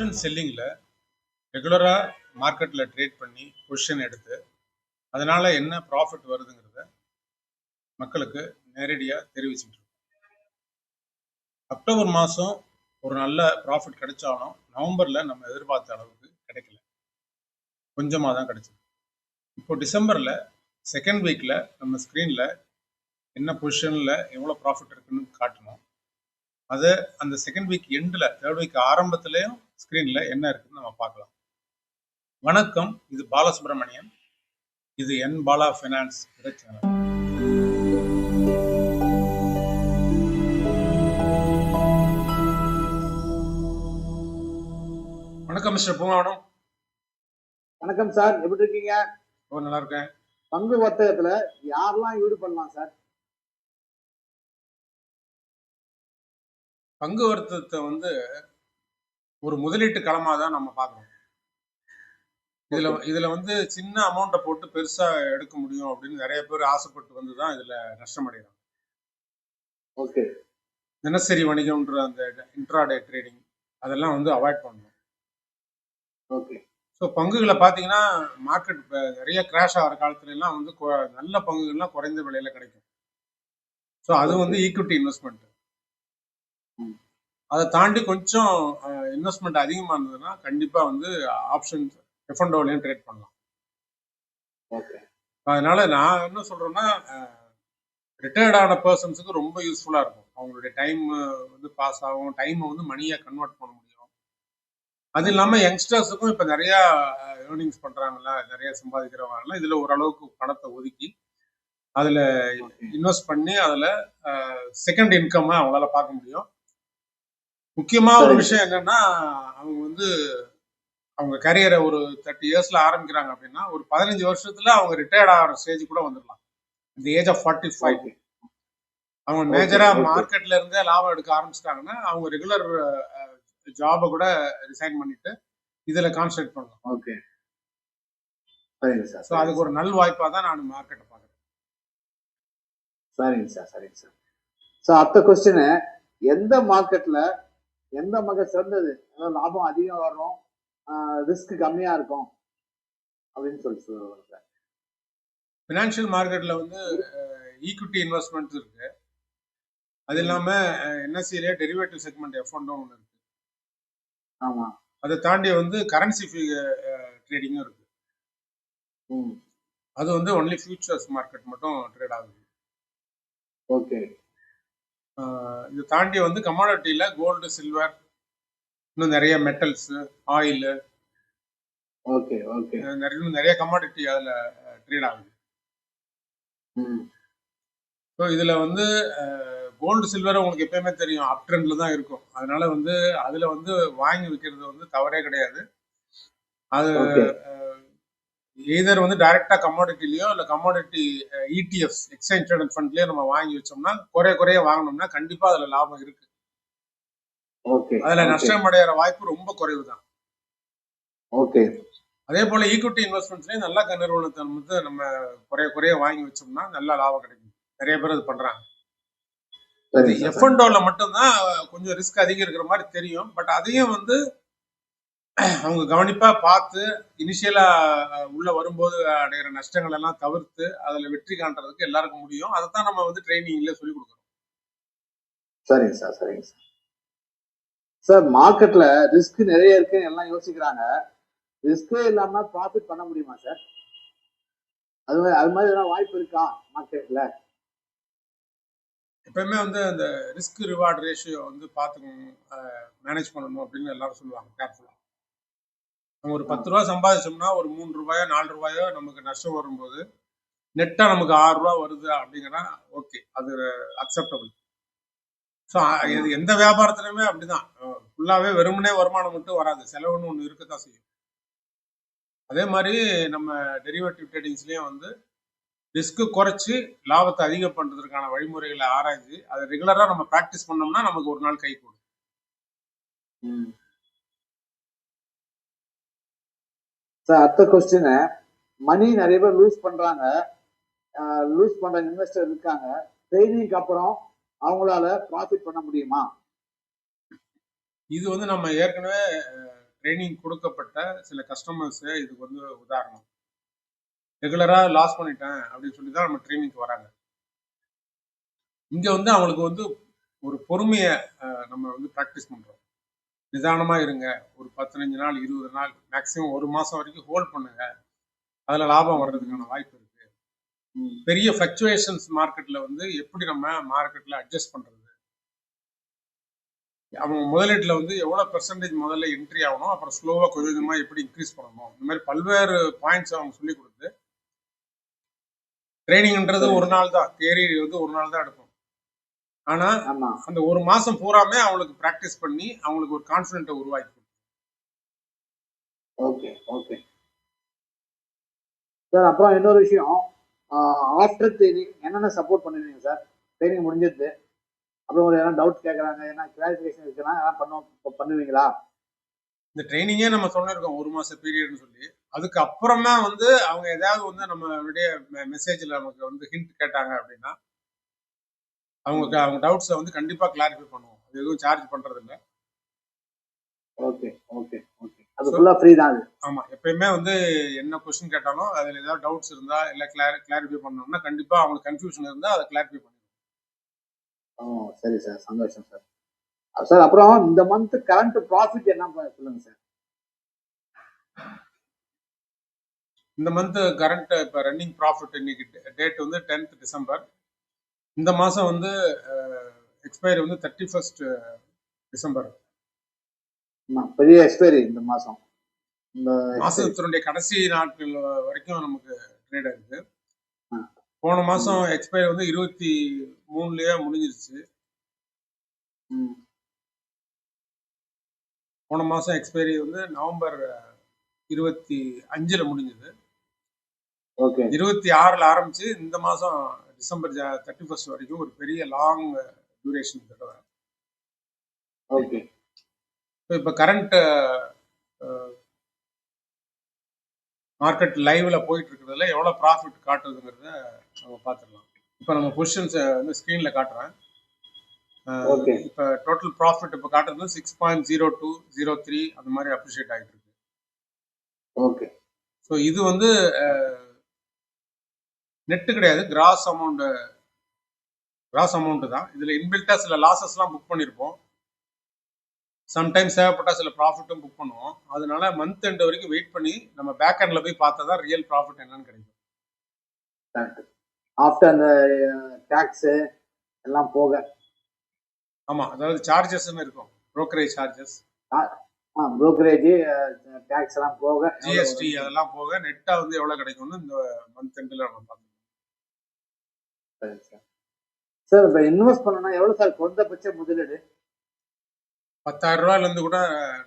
Option செல்லிங்கில் ரெகுலராக மார்க்கெட்டில் trade பண்ணி பொசிஷன் எடுத்து அதனால் என்ன ப்ராஃபிட் வருதுங்கிறத மக்களுக்கு நேரடியாக தெரிவிச்சுட்டு இருக்கோம். அக்டோபர் மாதம் ஒரு நல்ல ப்ராஃபிட் கிடைச்சாலும் நவம்பரில் நம்ம எதிர்பார்த்த அளவுக்கு கிடைக்கல. கொஞ்சமாக தான் கிடைச்சது. இப்போ டிசம்பரில் செகண்ட் வீக்கில் நம்ம ஸ்க்ரீனில் என்ன பொசிஷனில் எவ்வளோ ப்ராஃபிட் இருக்குன்னு காட்டணும். அதை அந்த செகண்ட் வீக் எண்டில் தேர்ட் வீக் ஆரம்பத்துலேயும் ஸ்க்ரீனில் என்ன இருக்குன்னு நம்ம பார்க்கலாம். வணக்கம் இது பாலசுப்ரமணியன் இது என் பாலா ஃபைனான்ஸ் சேனல் வணக்கம் மிஸ்டர் பூங்காவனம். வணக்கம் சார் எப்படி இருக்கீங்க? ரொம்ப நல்லா இருக்கேன். பங்கு வர்த்தகத்துல யாரெல்லாம் ஈடு பண்ணலாம் சார்? பங்கு வர்த்தகத்தை வந்து ஒரு முதலீட்டு களமாக தான் நம்ம பார்க்குறோம். இதுல இதுல வந்து சின்ன அமௌண்ட்டை போட்டு பெருசா எடுக்க முடியும் அப்படின்னு நிறைய பேர் ஆசைப்பட்டு வந்து தான் இதுல நஷ்டம் அடைகிறாங்க. ஓகே. தினசரி வணிகம்ன்ற அந்த இன்ட்ராடே ட்ரேடிங் அதெல்லாம் வந்து அவாய்ட் பண்ணணும். ஓகே. ஸோ பங்குகளை பார்த்தீங்கன்னா மார்க்கெட் நிறைய கிராஷ் ஆகிற காலத்துல எல்லாம் வந்து நல்ல பங்குகள்லாம் குறைந்த விலையில கிடைக்கும். ஸோ அது வந்து ஈக்விட்டி இன்வெஸ்ட்மெண்ட். அதை தாண்டி கொஞ்சம் இன்வெஸ்ட்மெண்ட் அதிகமாக இருந்ததுன்னா கண்டிப்பாக வந்து ஆப்ஷன்ஸ் எஃப்என்டோலையும் ட்ரேட் பண்ணலாம். ஓகே அதனால நான் என்ன சொல்றேன்னா ரிட்டையர்ட் ஆன பர்சன்ஸுக்கு ரொம்ப யூஸ்ஃபுல்லா இருக்கும். அவங்களுடைய டைம் வந்து பாஸ் ஆகும் டைமை வந்து மணியா கன்வெர்ட் பண்ண முடியும். அது இல்லாம யங்ஸ்டர்ஸுக்கும் இப்ப நிறைய ஏர்னிங்ஸ் பண்றாங்கல்ல நிறைய சம்பாதிக்கிறவங்க இதுல ஓரளவுக்கு பணத்தை ஒதுக்கி அதுல இன்வெஸ்ட் பண்ணி அதுல செகண்ட் இன்கம் அவங்களால பார்க்க முடியும். முக்கியமா ஒரு. விஷயம் என்னன்னா அவங்க வந்து அவங்க கரியரை ஒரு தேர்ட்டி இயர்ஸ்ல ஆரம்பிக்கிறாங்க அப்படின்னா ஒரு பதினஞ்சு வருஷத்துல அவங்க ரிட்டையர்ட் ஆகிற ஸ்டேஜ் கூட வந்துடலாம். இந்த ஏஜ் ஆஃப் ஃபார்ட்டி ஃபைவ் அவங்க மேஜரா. மார்க்கெட்ல இருந்தே லாபம் எடுக்க ஆரம்பிச்சிட்டாங்கன்னா அவங்க ரெகுலர் ஜாபை கூட ரிசைன் பண்ணிட்டு இதுல கான்சென்ட்ரேட் பண்ணலாம். ஓகே சரிங்க சார் ஸோ அதுக்கு ஒரு நல் வாய்ப்பா தான் நான் மார்க்கெட்டை பார்க்குறேன். சரிங்க சார் சரிங்க சார். சார் அடுத்த கொஸ்டின் எந்த மார்க்கெட்ல எந்த மார்க்கெட் சிறந்தது? லாபம் அதிகம் வரும் ரிஸ்க் கம்மியா இருக்கும். அப்படின்னு சொல்லி சொல்லுவாங்க ஃபினான்ஷியல் மார்க்கெட்ல வந்து ஈக்விட்டி இன்வெஸ்ட்மெண்ட்ஸ் இருக்கு. அது இல்லாம என்எஸ்சிலே டெரிவேட்டிவ் செக்மெண்ட் எஃப்ஒன்னும் ஒன்று இருக்கு. ஆமா. அதை தாண்டி வந்து கரன்சி ட்ரேடிங்கும் இருக்கு. அது வந்து ஒன்லி ஃபியூச்சர்ஸ் மார்க்கெட் மட்டும் ட்ரேட் ஆகுது. ஓகே இதை தாண்டி வந்து கமாடிட்டியில கோல்டு சில்வர் இன்னும் நிறைய மெட்டல்ஸ் ஆயில் ஓகே ஓகே. நிறைய நிறைய கமாடிட்டி அதில் ட்ரேட் ஆகுது. ஸோ இதில் வந்து கோல்டு சில்வர் உங்களுக்கு எப்பயுமே தெரியும் அப் ட்ரெண்ட்ல தான் இருக்கும். அதனால வந்து அதில் வந்து வாங்கி விற்கிறது வந்து தவறே கிடையாது. அது ஓகே எய்தர் வந்து டைரக்டா கமாடிட்டிலயோ இல்லை கமாடிட்டி இடிஎஃப்ஸ் எக்ஸ்சேஞ்ச் ட்ரேடட் ஃபண்ட்லயோ நம்ம வாங்கி வச்சோம்னா குறைய குறைய வாங்கினோம்னா கண்டிப்பா அதுல லாபம் இருக்கு. அதுல நஷ்டம் அடைகிற வாய்ப்பு ரொம்ப குறைவு தான் ஓகே அதே போல ஈக்விட்டி இன்வெஸ்ட்மெண்ட்ஸ்லயும் நல்ல நிறுவனத்தை வந்து நம்ம குறைய குறைய வாங்கி வச்சோம்னா நல்ல லாபம் கிடைக்கும். நிறைய பேர் அது பண்றாங்க. எஃப் அண்ட் மட்டும்தான் கொஞ்சம் ரிஸ்க் அதிகம் இருக்கிற மாதிரி தெரியும். பட் அதையும் வந்து அவங்க கவனிப்பா பார்த்து இனிஷியலா உள்ள வரும்போது அடைகிற நஷ்டங்கள் எல்லாம் தவிர்த்து அதுல வெற்றி காண்றதுக்கு எல்லாருக்கும் முடியும். அதை தான் நம்ம வந்து ட்ரைனிங்ல சொல்லி கொடுக்குறோம். சரிங்க சார் சரிங்க சார். சார் மார்க்கெட்ல ரிஸ்க் நிறைய இருக்குன்னு எல்லாம் யோசிக்கிறாங்க. ரிஸ்கே இல்லாம ப்ராஃபிட் பண்ண முடியுமா சார்? அது அது மாதிரி எதனா வாய்ப்பு இருக்கா மார்க்கெட்ல எப்பயுமே வந்து அந்த ரிஸ்க் ரிவார்ட் ரேஷியோ வந்து பார்த்துக்கணும் மேனேஜ் பண்ணணும் அப்படின்னு எல்லாரும் சொல்லுவாங்க கேர்ஃபுல்லா நம்ம ஒரு பத்து ரூபா சம்பாதிச்சோம்னா ஒரு மூணு ரூபாயோ நாலு ரூபாயோ நமக்கு நஷ்டம் வரும்போது நெட்டா நமக்கு ஆறு ரூபா வருது அப்படிங்கன்னா ஓகே அது அக்செப்டபிள் ஸோ இது எந்த வியாபாரத்துலையுமே அப்படிதான். ஃபுல்லாகவே வெறுமனே வருமானம் மட்டும் வராது. செலவுன்னு ஒன்று இருக்கத்தான் செய்யும். அதே மாதிரி நம்ம டெரிவேட்டிவ் ட்ரேடிங்ஸ்லேயும் வந்து ரிஸ்க்கு குறைச்சி லாபத்தை அதிகம் பண்ணுறதுக்கான வழிமுறைகளை ஆராய்ஞ்சு அதை ரெகுலராக நம்ம ப்ராக்டிஸ் பண்ணோம்னா நமக்கு ஒரு நாள் கை கூடும். அடுத்த கொஸ்டின் மணி நிறைய பேர் லூஸ் பண்றாங்க. லூஸ் பண்ற இன்வெஸ்டர் இருக்காங்க. ட்ரைனிங்க்கு அப்புறம் அவங்களால ப்ராஃபிட் பண்ண முடியுமா? இது வந்து நம்ம ஏற்கனவே ட்ரைனிங் கொடுக்கப்பட்ட சில கஸ்டமர்ஸ் இதுக்கு வந்து உதாரணம். ரெகுலரா லாஸ் பண்ணிட்டேன் அப்படின்னு சொல்லி தான் நம்ம ட்ரைனிங்க்கு வராங்க. இங்க வந்து அவங்களுக்கு வந்து ஒரு பொறுமையை நம்ம வந்து ப்ராக்டிஸ் பண்றோம். நிதானமா இருங்க. ஒரு பதினஞ்சு நாள் இருபது நாள் மேக்ஸிமம் ஒரு மாசம் வரைக்கும் ஹோல்ட் பண்ணுங்க. அதுல லாபம் வர்றதுக்கான வாய்ப்பு இருக்கு. பெரிய ஃபிளக்சுவேஷன்ஸ் மார்க்கெட்ல வந்து எப்படி நம்ம மார்க்கெட்ல அட்ஜஸ்ட் பண்றது? அவங்க முதலீட்டுல வந்து எவ்வளவு பெர்சன்டேஜ் முதல்ல என்ட்ரி ஆகணும் அப்புறம் ஸ்லோவா கொஞ்சம் கொஞ்சமா எப்படி இன்க்ரீஸ் பண்ணணும்? இந்த மாதிரி பல்வேறு பாயிண்ட்ஸ் அவங்க சொல்லி கொடுத்து ட்ரைனிங்ன்றது ஒரு நாள் தான். தேரி வந்து ஒரு நாள் தான் எடுக்கும். ஆனா அந்த ஒரு மாசம் பூராமே அவங்களுக்கு ப்ராக்டிஸ் பண்ணி அவங்களுக்கு ஒரு கான்ஃபிடென்ட்டை உருவாக்கி. ஓகே ஓகே சார் அப்புறம் இன்னொரு விஷயம். ஆஃப்டர் ட்ரைனிங் என்னென்ன சப்போர்ட் பண்ணுவீங்க சார்? ட்ரைனிங் முடிஞ்சிருது. அப்புறம் ஒரு எதனா டவுட் கேட்குறாங்க என்ன கிளாரிஃபிகேஷன் இருக்குன்னா எதனா பண்ணுவோம் பண்ணுவீங்களா? இந்த ட்ரைனிங்கே நம்ம சொல்லியிருக்கோம் ஒரு மாச பீரியட்னு சொல்லி. அதுக்கு அப்புறமா வந்து அவங்க ஏதாவது வந்து நம்மளுடைய மெசேஜ்ல நமக்கு வந்து ஹிண்ட் கேட்டாங்க அப்படின்னா அவங்க அவங்க டவுட்ஸை வந்து கண்டிப்பா கிளாரிஃபை பண்ணுவோம். அது எதுவும் சார்ஜ் பண்றது இல்ல ஓகே ஓகே. ஓகே அது ஃபுல்லாக ஃப்ரீ தான் அது. ஆமா எப்பயுமே வந்து என்ன கொஸ்டின் கேட்டாலும் அதுல ஏதாவது டவுட்ஸ் இருந்தா இல்ல கிளாரி கிளாரிஃபை பண்ணணும்னா கண்டிப்பா அவங்களுக்கு கன்ஃபியூஷன் இருந்தா அதை கிளாரிஃபை பண்ணுவோம் ஓ சரி சார். சந்தோஷம் சார். சார் அப்புறம் இந்த மந்த் கரண்ட் ப்ராஃபிட் என்ன ப- சொல்லுங்க சார். இந்த மந்த் கரண்ட் இப்போ ரன்னிங் ப்ராஃபிட் இன்னைக்கு டேட் வந்து டென்த் டிசம்பர் இந்த மாதம் வந்து எக்ஸ்பைரி வந்து தேர்ட்டி ஃபர்ஸ்ட் டிசம்பர். பெரிய எக்ஸ்பைரி இந்த மாசம். இந்த. மாசத்தினுடைய கடைசி நாட்கள் வரைக்கும் நமக்கு ட்ரேட் இருக்கு ஆ. போன மாசம் எக்ஸ்பைரி வந்து இருபத்தி மூணுலயே முடிஞ்சிருச்சு. போன மாசம் எக்ஸ்பைரி வந்து நவம்பர் இருபத்தி அஞ்சுல முடிஞ்சது. ஓகே. இருபத்தி ஆறுல ஆரம்பிச்சு இந்த மாசம் டிசம்பர் தேர்ட்டி ஃபர்ஸ்ட் வரைக்கும் ஒரு பெரிய லாங் டியூரேஷன் தடவை. ஓகே இப்போ கரண்ட் மார்க்கெட் லைவ்ல போயிட்டு இருக்கிறதுல எவ்வளோ ப்ராஃபிட் காட்டுதுங்கிறத நம்ம பார்த்துடலாம். இப்போ நம்ம பொசிஷன்ஸை வந்து ஸ்க்ரீனில் காட்டுறேன். இப்போ டோட்டல் ப்ராஃபிட் இப்போ காட்டுறது six point zero two zero three அந்த மாதிரி அப்ரிஷியேட் ஆகிட்டு இருக்கு ஓகே ஸோ இது வந்து நெட்டு கிடையாது. கிராஸ் அமௌண்ட் கிராஸ் அமௌண்ட் தான். இதில் இன்பில்ட்டா சில லாசஸ்லாம் புக் பண்ணியிருப்போம் சம்டைம்ஸ் தேவைப்பட்டா சில ப்ராஃபிட்டும் புக் பண்ணுவோம். அதனால மந்த் எண்ட் வரைக்கும் வெயிட் பண்ணி நம்ம பேக் எண்டில் போய் பார்த்தா தான் ரியல் ப்ராஃபிட் என்னன்னு கிடைக்கும். ஆஃப்டர் அந்த டேக்ஸு எல்லாம் போக. ஆமாம் அதாவது சார்ஜஸ்ன்னு இருக்கும். brokerage சார்ஜஸ் ப்ரோக்கரேஜ் டேக்ஸ் எல்லாம் போக. ஜிஎஸ்டி அதெல்லாம் போக. நெட்டாக வந்து எவ்வளோ கிடைக்கும்னு இந்த மந்த் எண்டில் நம்ம பார்க்கணும் சரி சார். சார் இப்போ இன்வெஸ்ட் பண்ணணும்னா எவ்வளோ சார்? குறைந்தபட்ச முதலீடு? பத்தாயிரம் ரூபாயிலேருந்து கூட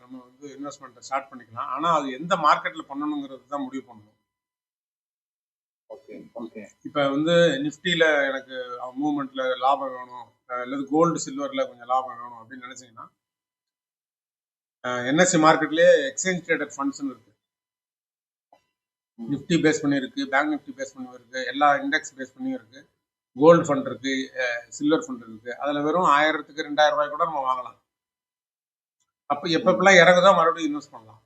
நம்ம வந்து இன்வெஸ்ட்மெண்ட்டை ஸ்டார்ட் பண்ணிக்கலாம். ஆனால் அது எந்த மார்க்கெட்டில் பண்ணணுங்கிறது தான் முடிவு பண்ணணும். Okay okay. இப்போ வந்து நிஃப்டியில் எனக்கு மூவ்மெண்ட்டில் லாபம் வேணும். அல்லது கோல்டு சில்வரில் கொஞ்சம் லாபம் வேணும் அப்படின்னு நினச்சிங்கன்னா என்எஸ்சி மார்க்கெட்லேயே எக்ஸ்சேஞ்ச் ட்ரேடட் ஃபண்ட்ஸ்னு இருக்கு நிஃப்டி பேஸ் பண்ணி இருக்கு. பேங்க் நிஃப்டி பேஸ் பண்ணி இருக்கு எல்லா இண்டெக்ஸ் பேஸ் பண்ணியும் இருக்கு. கோல்டு ஃபண்ட் இருக்கு சில்வர் ஃபண்ட் இருக்கு. அதில் வெறும் ஆயிரத்துக்கு ரெண்டாயிரம் ரூபாய் கூட நம்ம வாங்கலாம். அப்போ எப்பப்பெல்லாம் இறங்குதான் மறுபடியும் இன்வெஸ்ட் பண்ணலாம்.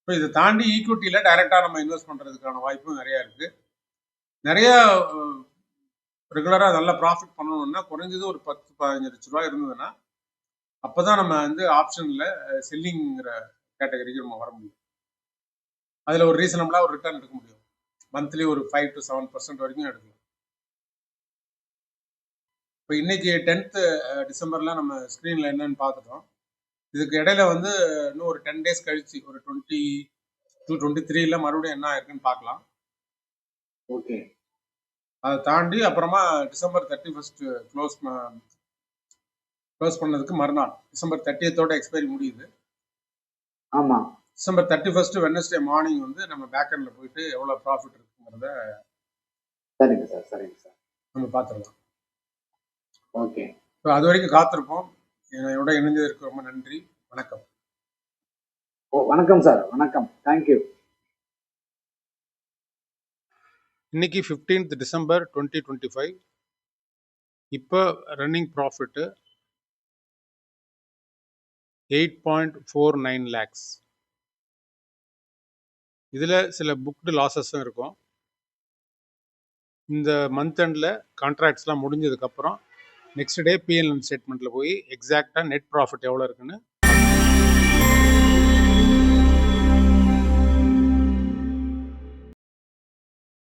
இப்போ இதை தாண்டி ஈக்விட்டியில் டைரெக்டாக நம்ம இன்வெஸ்ட் பண்ணுறதுக்கான வாய்ப்பும் நிறையா இருக்கு. நிறையா ரெகுலராக நல்லா ப்ராஃபிட் பண்ணணும்னா குறைஞ்சது ஒரு பத்து பதினஞ்சு லட்ச ரூபாய் இருந்ததுன்னா அப்போ தான் நம்ம வந்து ஆப்ஷனில் செல்லிங்கிற கேட்டகரிக்கு நம்ம வர முடியும். அதில் ஒரு ரீசனபிளாக ஒரு ரிட்டர்ன் எடுக்க முடியும். மந்த்லி ஒரு ஃபைவ் டு செவன் பர்சன்ட் வரைக்கும் எடுக்கலாம். இப்போ இன்னைக்கு டென்த்து டிசம்பரில் நம்ம ஸ்க்ரீனில் என்னன்னு பார்த்துட்டோம். இதுக்கு இடையில வந்து இன்னும் ஒரு டென் டேஸ் கழிச்சு ஒரு டுவெண்ட்டி டூ டுவெண்ட்டி த்ரீல மறுபடியும் என்ன இருக்குன்னு பார்க்கலாம். ஓகே. அதை தாண்டி அப்புறமா December thirty first close close பண்ணதுக்கு மறுநாள். டிசம்பர் தேர்ட்டியத்தோட எக்ஸ்பைரி முடியுது. ஆமா. December thirty first Wednesday morning வந்து நம்ம பேக் எண்டில் போயிட்டு எவ்வளோ ப்ராஃபிட் இருக்குங்கிறத சரிங்க சார் சரிங்க சார். நம்ம பார்த்துடலாம். ஓகே. ஸோ அது வரைக்கும் காத்திருப்போம். என்னோட இணைஞ்சதற்கு ரொம்ப நன்றி. வணக்கம். ஓ வணக்கம் சார். வணக்கம். தேங்க்யூ இன்னைக்கு fifteenth December twenty twenty five இப்போ running profit eight point four nine lakhs இதில் சில புக்டு லாஸஸும் இருக்கும். இந்த மந்த் எண்டில் கான்ட்ராக்ட்ஸ்லாம் முடிஞ்சதுக்கப்புறம் நெக்ஸ்ட் டே பிஎன்எல் ஸ்டேட்மெண்ட்டில் போய் எக்ஸாக்டாக நெட் ப்ராஃபிட் எவ்வளோ இருக்குன்னு